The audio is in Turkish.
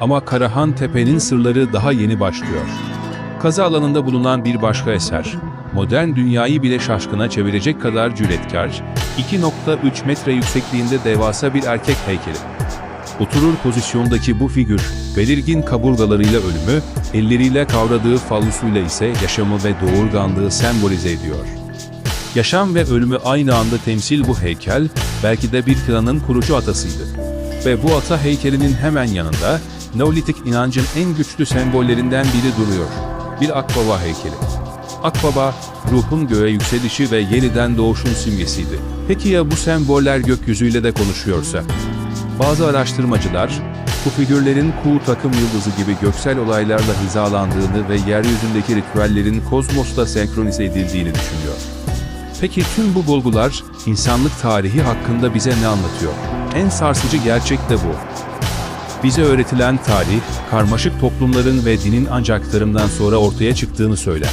Ama Karahan Tepe'nin sırları daha yeni başlıyor. Kazı alanında bulunan bir başka eser, modern dünyayı bile şaşkına çevirecek kadar cüretkar, 2.3 metre yüksekliğinde devasa bir erkek heykeli. Oturur pozisyondaki bu figür, belirgin kaburgalarıyla ölümü, elleriyle kavradığı fallusuyla ise yaşamı ve doğurganlığı sembolize ediyor. Yaşam ve ölümü aynı anda temsil bu heykel, belki de bir klanın kurucu atasıydı. Ve bu ata heykelinin hemen yanında, Neolitik inancın en güçlü sembollerinden biri duruyor. Bir akbaba heykeli. Akbaba, ruhun göğe yükselişi ve yeniden doğuşun simgesiydi. Peki ya bu semboller gökyüzüyle de konuşuyorsa? Bazı araştırmacılar, bu figürlerin kuğu takım yıldızı gibi göksel olaylarla hizalandığını ve yeryüzündeki ritüellerin kozmosla senkronize edildiğini düşünüyor. Peki tüm bu bulgular insanlık tarihi hakkında bize ne anlatıyor? En sarsıcı gerçek de bu. Bize öğretilen tarih, karmaşık toplumların ve dinin ancak tarımdan sonra ortaya çıktığını söyler.